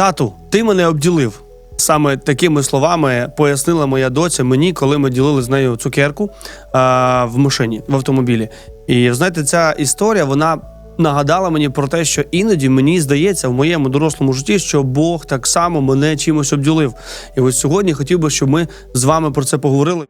Тату, ти мене обділив. Саме такими словами пояснила моя доця мені, коли ми ділили з нею цукерку а, в машині в автомобілі. І знаєте, ця історія вона нагадала мені про те, що іноді мені здається в моєму дорослому житті, що Бог так само мене чимось обділив. І ось сьогодні хотів би, щоб ми з вами про це поговорили.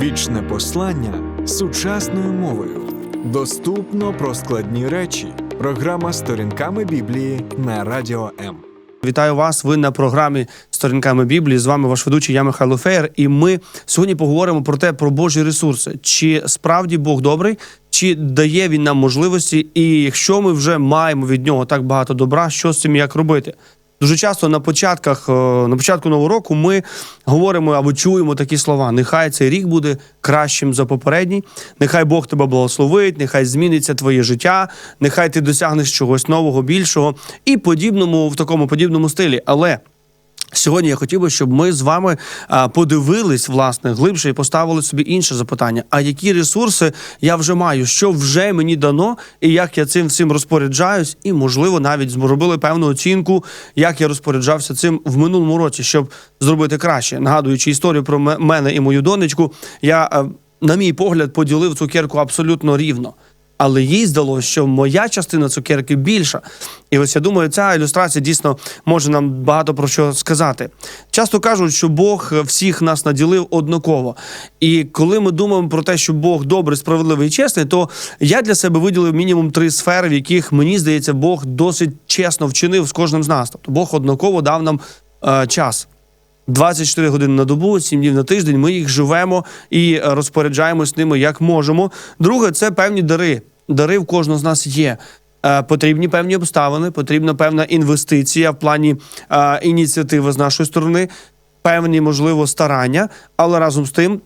Вічне послання сучасною мовою. Доступно про складні речі. Програма сторінками Біблії на Радіо М. Вітаю вас. Ви на програмі Сторінками Біблії. З вами ваш ведучий я Михайло Феєр. І ми сьогодні поговоримо про те, про Божі ресурси. Чи справді Бог добрий, чи дає він нам можливості, і якщо ми вже маємо від нього так багато добра, що з цим як робити? Дуже часто на початках, е, на початку нового року ми говоримо або чуємо такі слова: нехай цей рік буде кращим за попередній, нехай Бог тебе благословить, нехай зміниться твоє життя, нехай ти досягнеш чогось нового, більшого і подібному в такому подібному стилі. Але Сьогодні я хотів би, щоб ми з вами подивились власне глибше і поставили собі інше запитання: а які ресурси я вже маю, що вже мені дано, і як я цим всім розпоряджаюсь, і можливо навіть зробили певну оцінку, як я розпоряджався цим в минулому році, щоб зробити краще. Нагадуючи історію про мене і мою донечку, я, на мій погляд, поділив цукерку абсолютно рівно. Але їй здалося, що моя частина цукерки більша. І ось я думаю, ця ілюстрація дійсно може нам багато про що сказати. Часто кажуть, що Бог всіх нас наділив однаково. І коли ми думаємо про те, що Бог добрий, справедливий і чесний, то я для себе виділив мінімум три сфери, в яких мені здається, Бог досить чесно вчинив з кожним з нас. Тобто Бог однаково дав нам е, час. 24 години на добу, 7 днів на тиждень. Ми їх живемо і розпоряджаємось ними як можемо. Друге, це певні дари. Дари в кожного з нас є. Е, Потрібні певні обставини, потрібна певна інвестиція в плані е, ініціативи з нашої сторони, певні, можливо, старання, але разом з тим.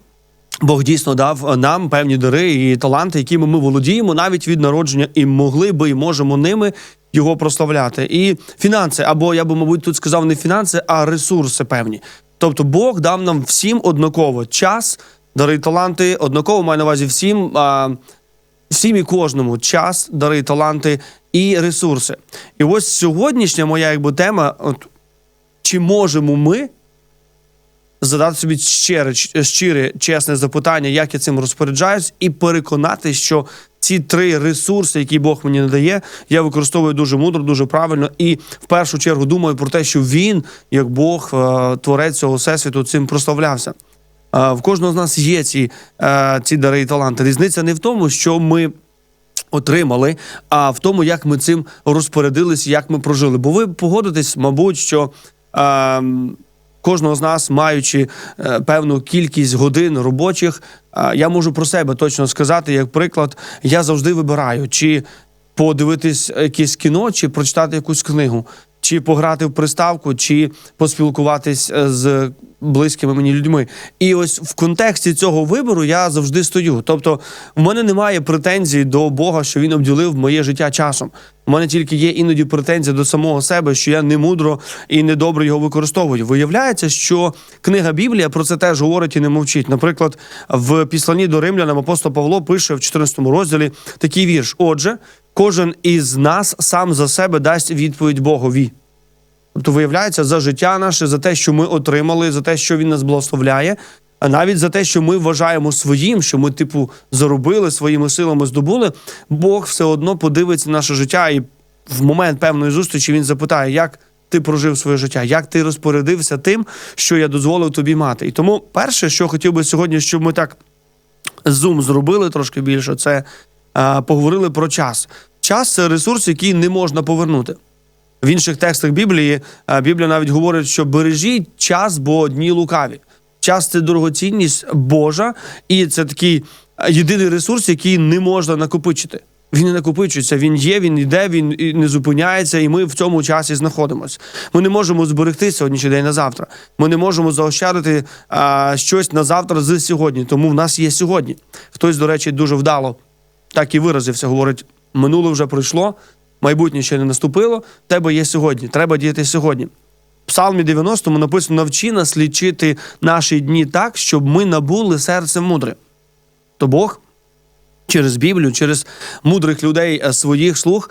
Бог дійсно дав нам певні дари і таланти, якими ми володіємо навіть від народження, і могли би і можемо ними його прославляти. І фінанси, або я би, мабуть, тут сказав не фінанси, а ресурси певні. Тобто Бог дав нам всім однаково час, дари, таланти, однаково маю на увазі всім, а, всім і кожному час, дари, таланти і ресурси. І ось сьогоднішня моя якби тема: от, чи можемо ми задати собі щире, щире, чесне запитання, як я цим розпоряджаюсь, і переконати, що ці три ресурси, які Бог мені надає, я використовую дуже мудро, дуже правильно, і в першу чергу думаю про те, що він, як Бог, е, творець цього всесвіту, цим прославлявся. Е, В кожного з нас є ці, е, ці дари і таланти. Різниця не в тому, що ми отримали, а в тому, як ми цим розпорядились, як ми прожили. Бо ви погодитесь, мабуть, що. Е, Кожного з нас, маючи е, певну кількість годин робочих, е, я можу про себе точно сказати, як приклад, я завжди вибираю, чи подивитись якесь кіно, чи прочитати якусь книгу, чи пограти в приставку, чи поспілкуватись е, з близькими мені людьми. І ось в контексті цього вибору я завжди стою. Тобто, в мене немає претензій до Бога, що він обділив моє життя часом. У мене тільки є іноді претензія до самого себе, що я не мудро і недобре його використовую. Виявляється, що книга Біблія про це теж говорить і не мовчить. Наприклад, в післанні до римлянам апостол Павло пише в 14 розділі такий вірш: Отже, кожен із нас сам за себе дасть відповідь Богові. Тобто, виявляється, за життя наше, за те, що ми отримали, за те, що він нас благословляє, а навіть за те, що ми вважаємо своїм, що ми, типу, заробили своїми силами, здобули, Бог все одно подивиться наше життя, і в момент певної зустрічі він запитає, як ти прожив своє життя, як ти розпорядився тим, що я дозволив тобі мати. І тому, перше, що хотів би сьогодні, щоб ми так зум зробили трошки більше, це поговорили про час. Час це ресурс, який не можна повернути. В інших текстах Біблії е, Біблія навіть говорить, що бережіть час, бо дні лукаві. Час це дорогоцінність Божа, і це такий е, єдиний ресурс, який не можна накопичити. Він не накопичується, він є, він йде, він не зупиняється, і ми в цьому часі знаходимося. Ми не можемо зберегти сьогоднішній день на завтра. Ми не можемо заощадити а, щось на завтра з сьогодні. Тому в нас є сьогодні. Хтось, до речі, дуже вдало так і виразився. Говорить: минуле вже пройшло, майбутнє ще не наступило. Тебе є сьогодні. Треба діяти сьогодні. В Псалмі 90 написано: навчи нас лічити наші дні так, щоб ми набули серце мудре. То Бог через Біблію, через мудрих людей е, своїх слуг,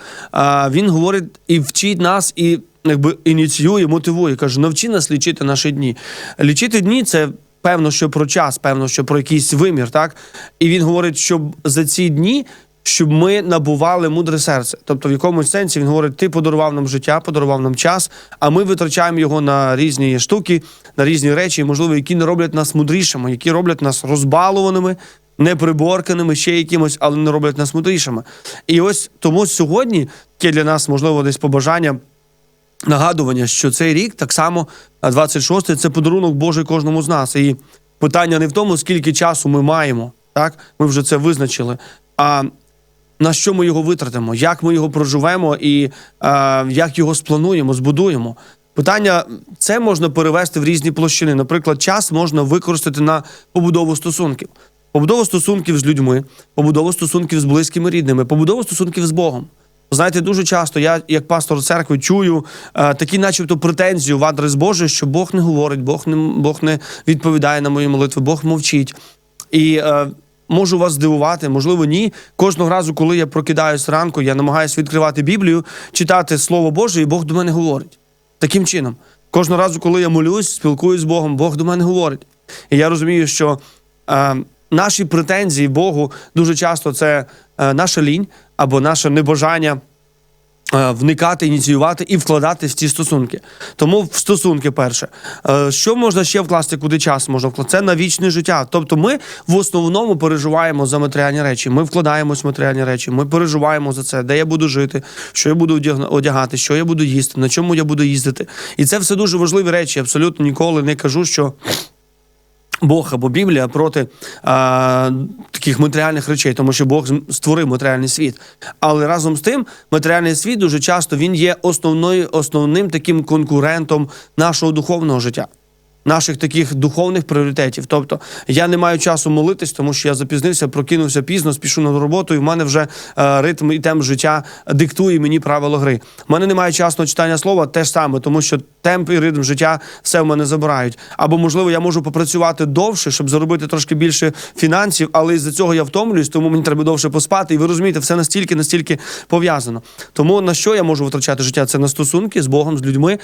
він говорить і вчить нас, і якби ініціює, мотивує, каже: навчи нас лічити наші дні. Лічити дні це. Певно, що про час, певно, що про якийсь вимір, так? І він говорить, щоб за ці дні, щоб ми набували мудре серце. Тобто, в якомусь сенсі він говорить: ти подарував нам життя, подарував нам час, а ми витрачаємо його на різні штуки, на різні речі, можливо, які не роблять нас мудрішими, які роблять нас розбалуваними, неприборканими, ще якимось, але не роблять нас мудрішими. І ось тому сьогодні таке для нас, можливо, десь побажання. Нагадування, що цей рік так само, 26-й, це подарунок Божий кожному з нас. І питання не в тому, скільки часу ми маємо, так ми вже це визначили. А на що ми його витратимо, як ми його проживемо і а, як його сплануємо, збудуємо. Питання це можна перевести в різні площини. Наприклад, час можна використати на побудову стосунків, побудову стосунків з людьми, побудову стосунків з близькими рідними, побудову стосунків з Богом. Знаєте, дуже часто я, як пастор церкви, чую е, такі, начебто, претензії в адрес Божий, що Бог не говорить, Бог не Бог не відповідає на мої молитви, Бог мовчить. І е, можу вас здивувати, можливо, ні. Кожного разу, коли я прокидаюсь ранку, я намагаюся відкривати Біблію, читати Слово Боже, і Бог до мене говорить. Таким чином, кожного разу, коли я молюсь, спілкуюсь з Богом, Бог до мене говорить. І я розумію, що е, наші претензії Богу дуже часто це наша лінь або наше небажання. е, Вникати, ініціювати і вкладати в ці стосунки. Тому в стосунки перше. Е, Що можна ще вкласти, куди час можна вкласти? Це на вічне життя. Тобто ми в основному переживаємо за матеріальні речі. Ми вкладаємось в матеріальні речі, ми переживаємо за це, де я буду жити, що я буду одягати, що я буду їсти, на чому я буду їздити. І це все дуже важливі речі. Абсолютно ніколи не кажу, що. Бог або Біблія проти а, таких матеріальних речей, тому що Бог створив матеріальний світ. Але разом з тим, матеріальний світ дуже часто він є основною, основним таким конкурентом нашого духовного життя. Наших таких духовних пріоритетів. Тобто я не маю часу молитись, тому що я запізнився, прокинувся пізно, спішу на роботу, і в мене вже е, ритм і темп життя диктує мені правила гри. У мене немає часу на читання слова, те ж саме, тому що темп і ритм життя все в мене забирають. Або можливо, я можу попрацювати довше, щоб заробити трошки більше фінансів, але із-за цього я втомлююсь, тому мені треба довше поспати. І ви розумієте, все настільки, настільки пов'язано. Тому на що я можу витрачати життя? Це на стосунки з Богом, з людьми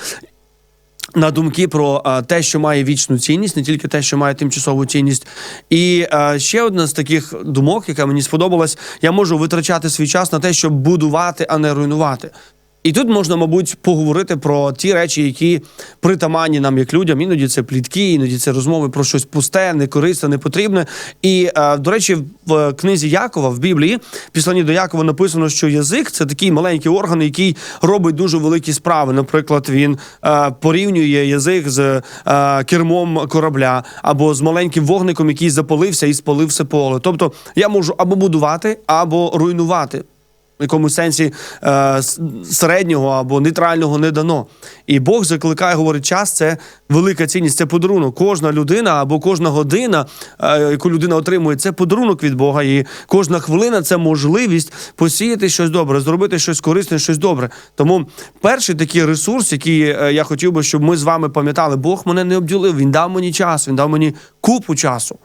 на думки про те, що має вічну цінність, не тільки те, що має тимчасову цінність. І ще одна з таких думок, яка мені сподобалась, я можу витрачати свій час на те, щоб будувати, а не руйнувати. І тут можна, мабуть, поговорити про ті речі, які притаманні нам як людям. Іноді це плітки, іноді це розмови про щось пусте, некорисне, непотрібне. І е, до речі, в книзі Якова в Біблії, в післанні до Якова написано, що язик це такий маленький орган, який робить дуже великі справи. Наприклад, він е, порівнює язик з е, кермом корабля або з маленьким вогником, який запалився і спалив все поле. Тобто я можу або будувати, або руйнувати в якомусь сенсі е, середнього або нейтрального не дано. І Бог закликає, говорить, час це велика цінність, це подарунок. Кожна людина або кожна година, е, яку людина отримує, це подарунок від Бога. І кожна хвилина це можливість посіяти щось добре, зробити щось корисне, щось добре. Тому перший такий ресурс, який е, я хотів би, щоб ми з вами пам'ятали, Бог мене не обділив. Він дав мені час, він дав мені купу часу.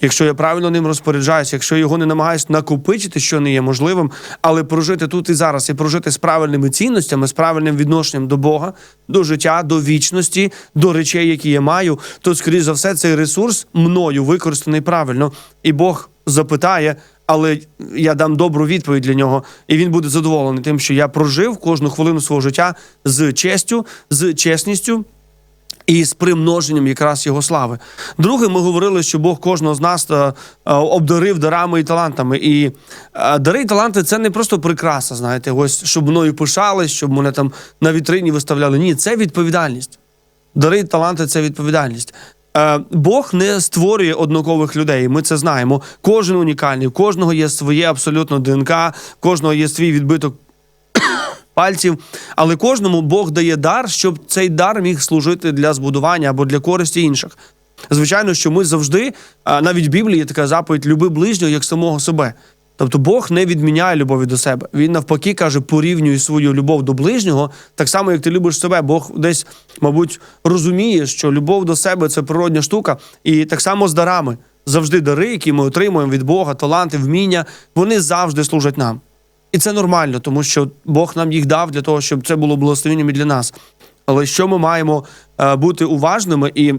Якщо я правильно ним розпоряджаюся, якщо його не намагаюся накопичити, що не є можливим, але прожити тут і зараз і прожити з правильними цінностями, з правильним відношенням до Бога, до життя, до вічності, до речей, які я маю, то скоріш за все цей ресурс мною використаний правильно, і Бог запитає. Але я дам добру відповідь для нього, і він буде задоволений тим, що я прожив кожну хвилину свого життя з честю, з чесністю, і з примноженням якраз його слави. Друге, ми говорили, що Бог кожного з нас е, е, обдарив дарами і талантами. І е, дари і таланти це не просто прикраса, знаєте, ось щоб мною пишались, щоб мене там на вітрині виставляли. Ні, це відповідальність. Дари і таланти це відповідальність. Бог не створює однакових людей. Ми це знаємо. Кожен унікальний, у кожного є своє абсолютно ДНК, у кожного є свій відбиток пальців, але кожному Бог дає дар, щоб цей дар міг служити для збудування або для користі інших. Звичайно, що ми завжди, навіть в Біблії є така заповідь люби ближнього як самого себе. Тобто Бог не відміняє любові до себе. Він навпаки каже, порівнюй свою любов до ближнього, так само, як ти любиш себе. Бог десь, мабуть, розуміє, що любов до себе це природня штука, і так само з дарами. Завжди дари, які ми отримуємо від Бога, таланти, вміння, вони завжди служать нам. І це нормально, тому що Бог нам їх дав для того, щоб це було благословенням і для нас. Але що ми маємо е, бути уважними і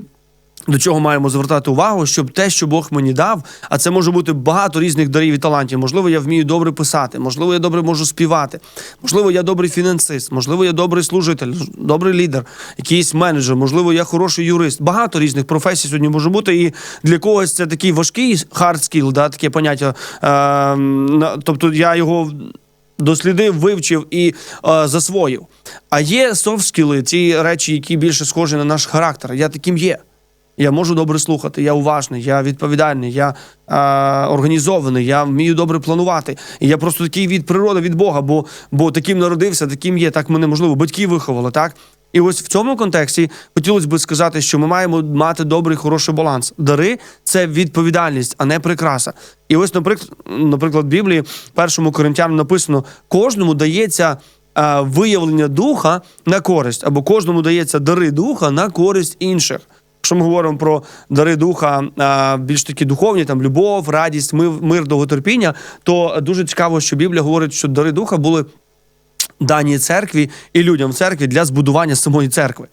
до чого маємо звертати увагу, щоб те, що Бог мені дав, а це може бути багато різних дарів і талантів. Можливо, я вмію добре писати, можливо, я добре можу співати, можливо, я добрий фінансист, можливо, я добрий служитель, добрий лідер, якийсь менеджер, можливо, я хороший юрист. Багато різних професій сьогодні може бути. І для когось це такий важкий hard skill, да, таке поняття. Е, тобто я його дослідив, вивчив і е, засвоїв. А є софт-скіли, ті речі, які більше схожі на наш характер. Я таким є. Я можу добре слухати, я уважний, я відповідальний, я е, організований, я вмію добре планувати. І я просто такий від природи, від Бога, бо, бо таким народився, таким є, так мене можливо, батьки виховали, так? І ось в цьому контексті хотілося б сказати, що ми маємо мати добрий, хороший баланс. Дари це відповідальність, а не прикраса. І ось, наприклад, наприклад, в Біблії, першому коринтянам написано: кожному дається е, виявлення духа на користь, або кожному дається дари духа на користь інших. Якщо ми говоримо про дари духа а, більш такі духовні, там любов, радість, мир, мир довготерпіння, то дуже цікаво, що Біблія говорить, що дари духа були дані церкві і людям в церкві для збудування самої церкви.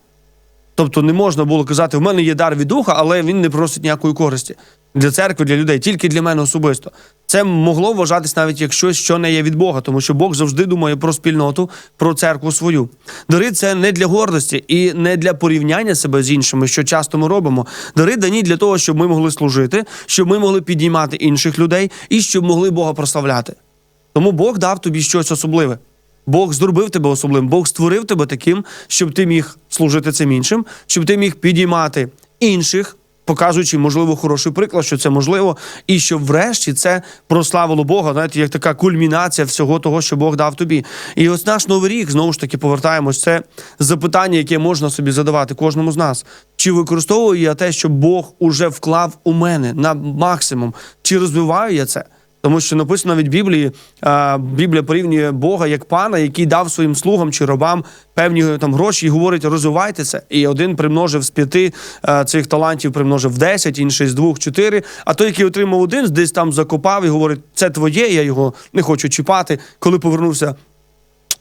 Тобто не можна було казати, в мене є дар від духа, але він не просить ніякої користі для церкви, для людей, тільки для мене особисто. Це могло вважатись навіть як щось, що не є від Бога, тому що Бог завжди думає про спільноту, про церкву свою. Дари це не для гордості і не для порівняння себе з іншими, що часто ми робимо. Дари дані для того, щоб ми могли служити, щоб ми могли підіймати інших людей і щоб могли Бога прославляти. Тому Бог дав тобі щось особливе. Бог зробив тебе особливим, Бог створив тебе таким, щоб ти міг служити цим іншим, щоб ти міг підіймати інших, показуючи, можливо, хороший приклад, що це можливо, і щоб врешті це прославило Бога, знаєте, як така кульмінація всього того, що Бог дав тобі. І ось наш новий рік знову ж таки повертаємось. Це запитання, яке можна собі задавати кожному з нас. Чи використовую я те, що Бог уже вклав у мене на максимум? Чи розвиваю я це? Тому що написано навіть в Біблії, Біблія порівнює Бога як пана, який дав своїм слугам чи рабам певні там гроші і говорить, розвивайте це. І один примножив з п'яти цих талантів, примножив десять, інший з двох, чотири. А той, який отримав один, десь там закопав і говорить, це твоє, я його не хочу чіпати. Коли повернувся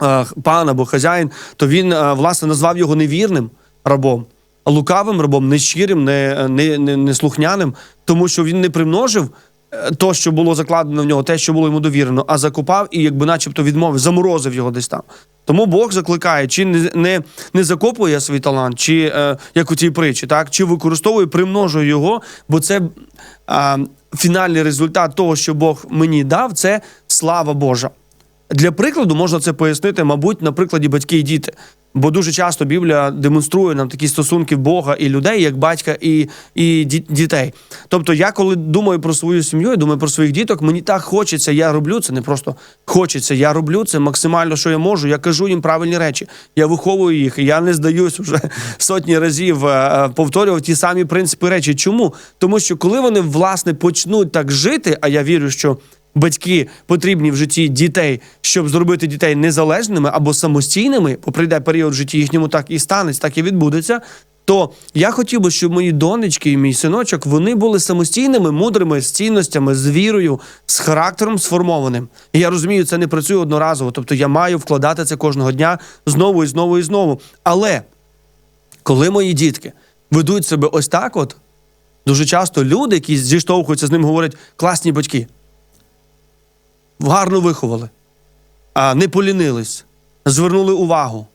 е, пан або хазяїн, то він е, власне назвав його невірним рабом, лукавим рабом, нещирим, не, не, не, не слухняним, тому що він не примножив. Е, То, що було закладено в нього, те, що було йому довірено, а закопав і, якби, начебто, відмовив, заморозив його десь там. Тому Бог закликає, чи не, не, не закопує свій талант, чи е, як у цій притчі, так, чи використовує, примножує його, бо це а, фінальний результат того, що Бог мені дав, це слава Божа. Для прикладу можна це пояснити, мабуть, на прикладі батьки і діти. Бо дуже часто Біблія демонструє нам такі стосунки Бога і людей, як батька і, і дітей. Тобто, я коли думаю про свою сім'ю, я думаю про своїх діток, мені так хочеться, я роблю це, не просто хочеться, я роблю це максимально, що я можу. Я кажу їм правильні речі. Я виховую їх, і я не здаюсь вже сотні разів е, е, ті самі принципи речі. Чому? Тому що коли вони власне почнуть так жити, а я вірю, що батьки потрібні в житті дітей, щоб зробити дітей незалежними або самостійними, бо прийде період в житті їхньому так і станеться, так і відбудеться. То я хотів би, щоб мої донечки і мій синочок вони були самостійними, мудрими, з цінностями, з вірою, з характером сформованим. І я розумію, це не працює одноразово. Тобто я маю вкладати це кожного дня знову і знову і знову. Але коли мої дітки ведуть себе ось так, от дуже часто люди, які зіштовхуються з ним, говорять класні батьки гарно виховали, а не полінились, звернули увагу.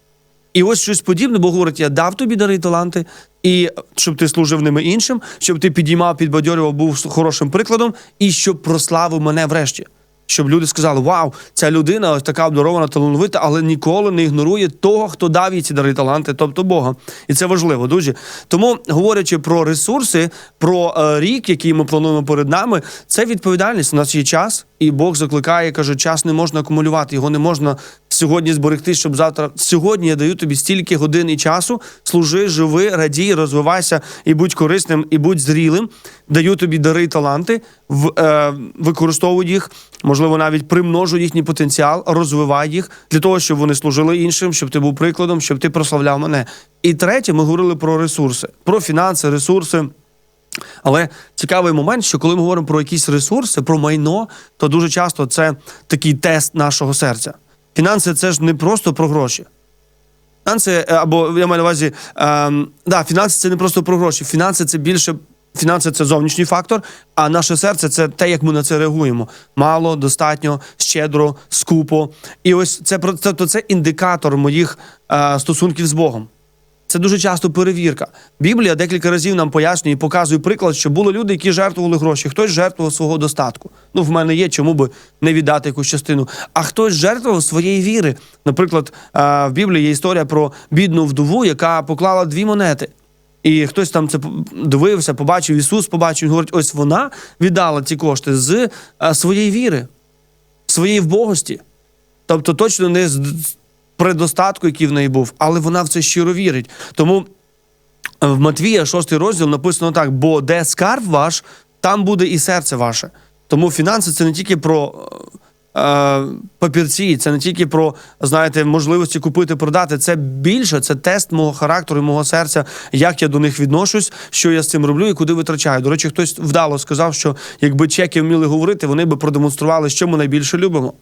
І ось щось подібне, бо говорить: я дав тобі дари таланти, і щоб ти служив ними іншим, щоб ти підіймав, підбадьорював, був хорошим прикладом, і щоб прославив мене врешті. Щоб люди сказали: Вау, ця людина ось така обдарована, талановита, але ніколи не ігнорує того, хто дав їй ці дари таланти, тобто Бога. І це важливо дуже. Тому, говорячи про ресурси, про е, рік, який ми плануємо перед нами, це відповідальність. У нас є час, і Бог закликає, каже, час не можна акумулювати, його не можна сьогодні зберегти, щоб завтра. Сьогодні я даю тобі стільки годин і часу. Служи, живи, радій, розвивайся і будь корисним, і будь зрілим. Даю тобі дари і таланти, в, е, використовуй їх, можливо, навіть примножуй їхній потенціал, розвивай їх для того, щоб вони служили іншим, щоб ти був прикладом, щоб ти прославляв мене. І третє, ми говорили про ресурси, про фінанси, ресурси. Але цікавий момент, що коли ми говоримо про якісь ресурси, про майно, то дуже часто це такий тест нашого серця. Фінанси це ж не просто про гроші. Фінанси, е, або я маю на увазі, ем, да, фінанси це не просто про гроші. Фінанси це більше. Фінанси це зовнішній фактор, а наше серце це те, як ми на це реагуємо. Мало, достатньо, щедро, скупо. І ось це про це, то це індикатор моїх е, стосунків з Богом. Це дуже часто перевірка. Біблія декілька разів нам пояснює і показує приклад, що були люди, які жертвували гроші. Хтось жертвував свого достатку. Ну, в мене є, чому би не віддати якусь частину. А хтось жертвував своєї віри. Наприклад, е, в Біблії є історія про бідну вдову, яка поклала дві монети. І хтось там це дивився, побачив Ісус, побачив, і говорить, ось вона віддала ці кошти з е, своєї віри, своєї вбогості. Тобто точно не з предостатку, який в неї був, але вона в це щиро вірить. Тому е, в Матвія, 6 розділ, написано так: бо де скарб ваш, там буде і серце ваше. Тому фінанси це не тільки про е, папірці, це не тільки про, знаєте, можливості купити, продати. Це більше, це тест мого характеру і мого серця, як я до них відношусь, що я з цим роблю і куди витрачаю. До речі, хтось вдало сказав, що якби чеки вміли говорити, вони би продемонстрували, що ми найбільше любимо.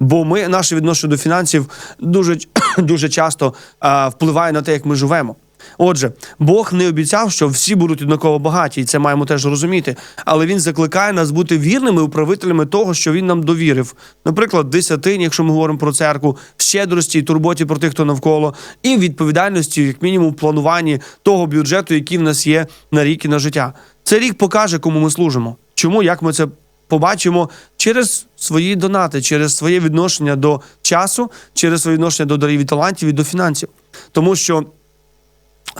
Бо ми наше відношення до фінансів дуже, дуже часто а, впливає на те, як ми живемо. Отже, Бог не обіцяв, що всі будуть однаково багаті, і це маємо теж розуміти. Але він закликає нас бути вірними управителями того, що він нам довірив. Наприклад, десятині, якщо ми говоримо про церкву, щедрості і турботі про тих, хто навколо, і відповідальності, як мінімум, плануванні того бюджету, який в нас є на рік і на життя. Цей рік покаже, кому ми служимо. Чому як ми це побачимо через свої донати, через своє відношення до часу, через своє відношення до дарів і талантів і до фінансів. Тому що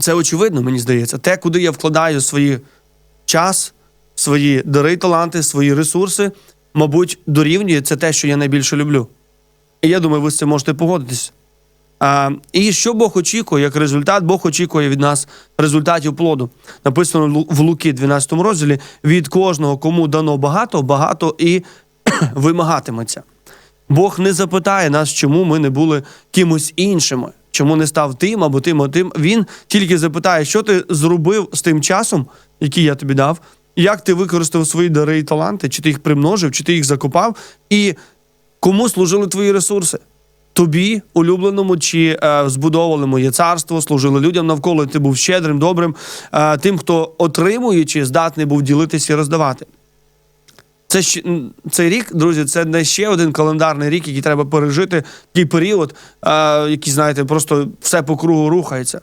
це очевидно, мені здається, те, куди я вкладаю свій час, свої дари, таланти, свої ресурси, мабуть, дорівнює це те, що я найбільше люблю. І я думаю, ви з цим можете погодитись. І що Бог очікує, як результат, Бог очікує від нас результатів плоду. Написано в Луки 12 розділі: від кожного, кому дано багато, багато і вимагатиметься. Бог не запитає нас, чому ми не були кимось іншими, чому не став тим або тим, або тим. Він тільки запитає, що ти зробив з тим часом, який я тобі дав, як ти використав свої дари і таланти, чи ти їх примножив, чи ти їх закопав, і кому служили твої ресурси. Тобі, улюбленому, чи е, збудовували моє царство, служили людям навколо, і ти був щедрим, добрим, е, тим, хто отримуючи, здатний був ділитися і роздавати. Це цей рік, друзі, це не ще один календарний рік, який треба пережити, такий період, е, який, знаєте, просто все по кругу рухається.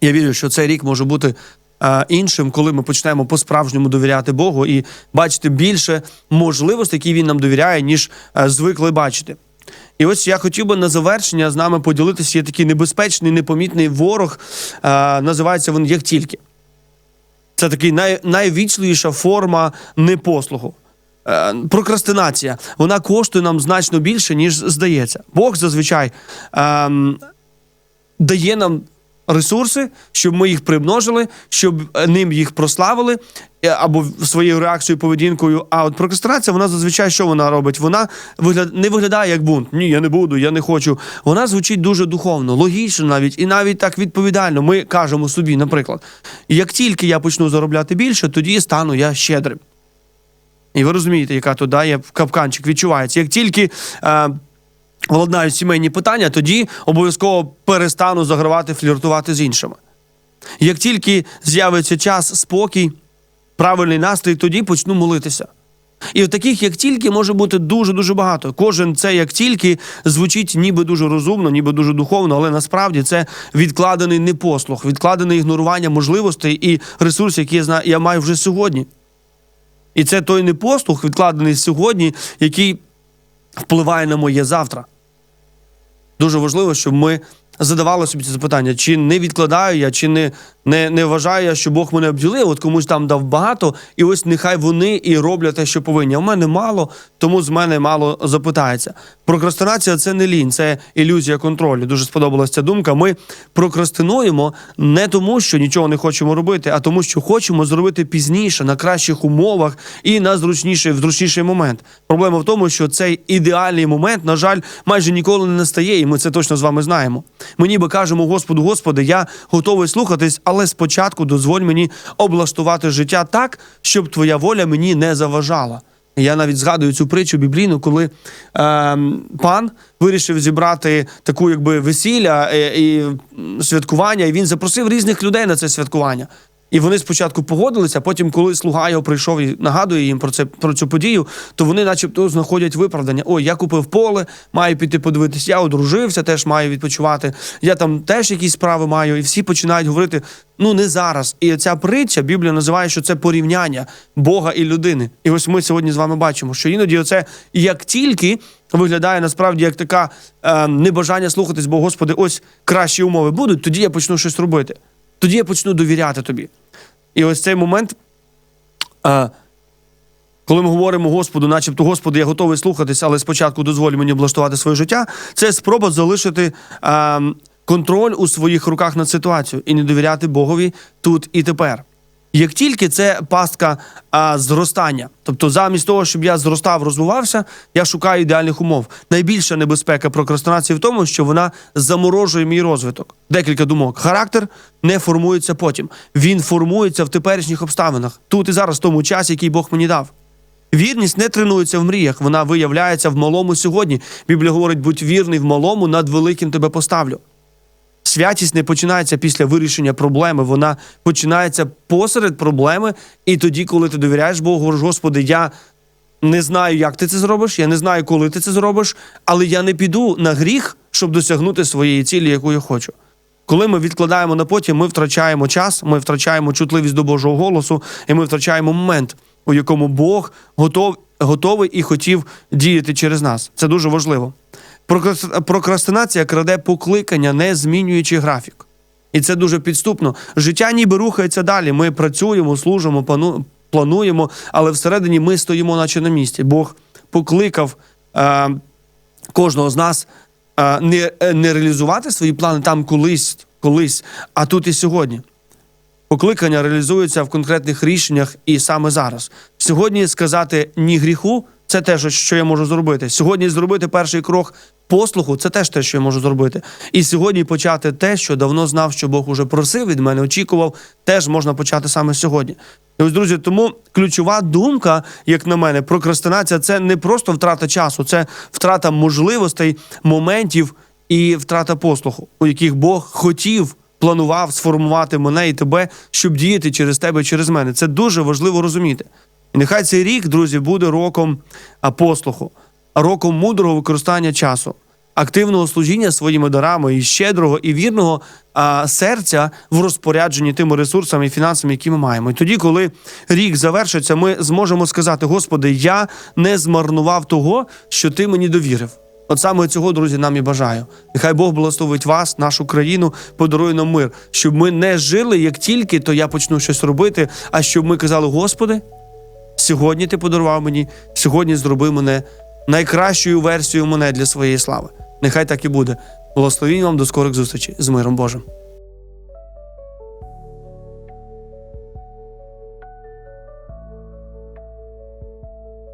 Я вірю, що цей рік може бути е, іншим, коли ми почнемо по-справжньому довіряти Богу і бачити більше можливостей, які він нам довіряє, ніж е, звикли бачити. І ось я хотів би на завершення з нами поділитися. Є такий небезпечний, непомітний ворог. Е, називається він як тільки. Це такий най, найвічливіша форма непослугу. Е, прокрастинація. Вона коштує нам значно більше, ніж здається. Бог зазвичай е, дає нам ресурси, щоб ми їх примножили, щоб е, ним їх прославили е, або своєю реакцією, поведінкою. А от прокрастинація, вона зазвичай що вона робить? Вона вигляд... не виглядає як бунт. Ні, я не буду, я не хочу. Вона звучить дуже духовно, логічно навіть і навіть так відповідально. Ми кажемо собі, наприклад, як тільки я почну заробляти більше, тоді стану я щедрим. І ви розумієте, яка тут дає капканчик відчувається. Як тільки е, владнають сімейні питання, тоді обов'язково перестану загравати, фліртувати з іншими. Як тільки з'явиться час, спокій, правильний настрій, тоді почну молитися. І таких, як тільки, може бути дуже-дуже багато. Кожен це як тільки звучить ніби дуже розумно, ніби дуже духовно, але насправді це відкладений непослух, відкладене ігнорування можливостей і ресурсів, які я знаю, я маю вже сьогодні. І це той непослух, відкладений сьогодні, який впливає на моє завтра. Дуже важливо, щоб ми задавали собі ці запитання, чи не відкладаю я, чи не, не, не вважаю я, що Бог мене обділив, от комусь там дав багато, і ось нехай вони і роблять те, що повинні. А в мене мало, тому з мене мало запитається. Прокрастинація це не лінь, це ілюзія контролю. Дуже сподобалася ця думка. Ми прокрастинуємо не тому, що нічого не хочемо робити, а тому, що хочемо зробити пізніше, на кращих умовах і на зручніший, в зручніший момент. Проблема в тому, що цей ідеальний момент, на жаль, майже ніколи не настає, і ми це точно з вами знаємо. Ми ніби кажемо Господу, Господи, я готовий слухатись, але спочатку дозволь мені облаштувати життя так, щоб Твоя воля мені не заважала. Я навіть згадую цю притчу біблійну, коли е, пан вирішив зібрати таку, якби весілля і, і святкування, і він запросив різних людей на це святкування. І вони спочатку погодилися, потім, коли слуга його прийшов і нагадує їм про це про цю подію, то вони, начебто, знаходять виправдання. Ой, я купив поле, маю піти подивитись, я одружився, теж маю відпочивати. Я там теж якісь справи маю, і всі починають говорити: ну не зараз. І ця притча Біблія називає, що це порівняння Бога і людини. І ось ми сьогодні з вами бачимо, що іноді оце як тільки виглядає насправді як така е, небажання слухатись, бо Господи, ось кращі умови будуть, тоді я почну щось робити. Тоді я почну довіряти тобі. І ось цей момент, е, коли ми говоримо Господу, начебто, Господи, я готовий слухатись, але спочатку дозволь мені облаштувати своє життя, це спроба залишити е, контроль у своїх руках над ситуацією і не довіряти Богові тут і тепер. Як тільки це пастка а, зростання, тобто замість того, щоб я зростав, розвивався, я шукаю ідеальних умов. Найбільша небезпека прокрастинації в тому, що вона заморожує мій розвиток. Декілька думок. Характер не формується потім. Він формується в теперішніх обставинах, тут і зараз, в тому часі, який Бог мені дав. Вірність не тренується в мріях, вона виявляється в малому сьогодні. Біблія говорить: будь вірний в малому, над великим тебе поставлю. Святість не починається після вирішення проблеми, вона починається посеред проблеми, і тоді, коли ти довіряєш Богу, говориш, Господи, я не знаю, як ти це зробиш, я не знаю, коли ти це зробиш, але я не піду на гріх, щоб досягнути своєї цілі, яку я хочу. Коли ми відкладаємо на потім, ми втрачаємо час, ми втрачаємо чутливість до Божого голосу, і ми втрачаємо момент, у якому Бог готов, готовий і хотів діяти через нас. Це дуже важливо. Прокрас- Прокрастинація краде покликання, не змінюючи графік. І це дуже підступно. Життя ніби рухається далі. Ми працюємо, служимо, пану- плануємо, але всередині ми стоїмо, наче на місці. Бог покликав е, кожного з нас е, не, е, не реалізувати свої плани там колись, колись, а тут і сьогодні. Покликання реалізуються в конкретних рішеннях і саме зараз. Сьогодні сказати ні гріху це теж, що я можу зробити. Сьогодні зробити перший крок послуху це теж те, що я можу зробити. І сьогодні почати те, що давно знав, що Бог уже просив від мене, очікував, теж можна почати саме сьогодні. І ось, друзі, тому ключова думка, як на мене, прокрастинація це не просто втрата часу, це втрата можливостей, моментів і втрата послуху, у яких Бог хотів планував сформувати мене і тебе, щоб діяти через тебе, через мене. Це дуже важливо розуміти. І нехай цей рік, друзі, буде роком послуху, роком мудрого використання часу, активного служіння своїми дарами і щедрого і вірного а, серця в розпорядженні тими ресурсами і фінансами, які ми маємо. І тоді, коли рік завершиться, ми зможемо сказати: Господи, я не змарнував того, що ти мені довірив. От саме цього, друзі, нам і бажаю. Нехай Бог благословить вас, нашу країну, подарує нам мир, щоб ми не жили як тільки, то я почну щось робити, а щоб ми казали: Господи, сьогодні ти подарував мені, сьогодні зроби мене найкращою версією мене для своєї слави. Нехай так і буде. Благословінь вам до скорих зустрічей з миром Божим.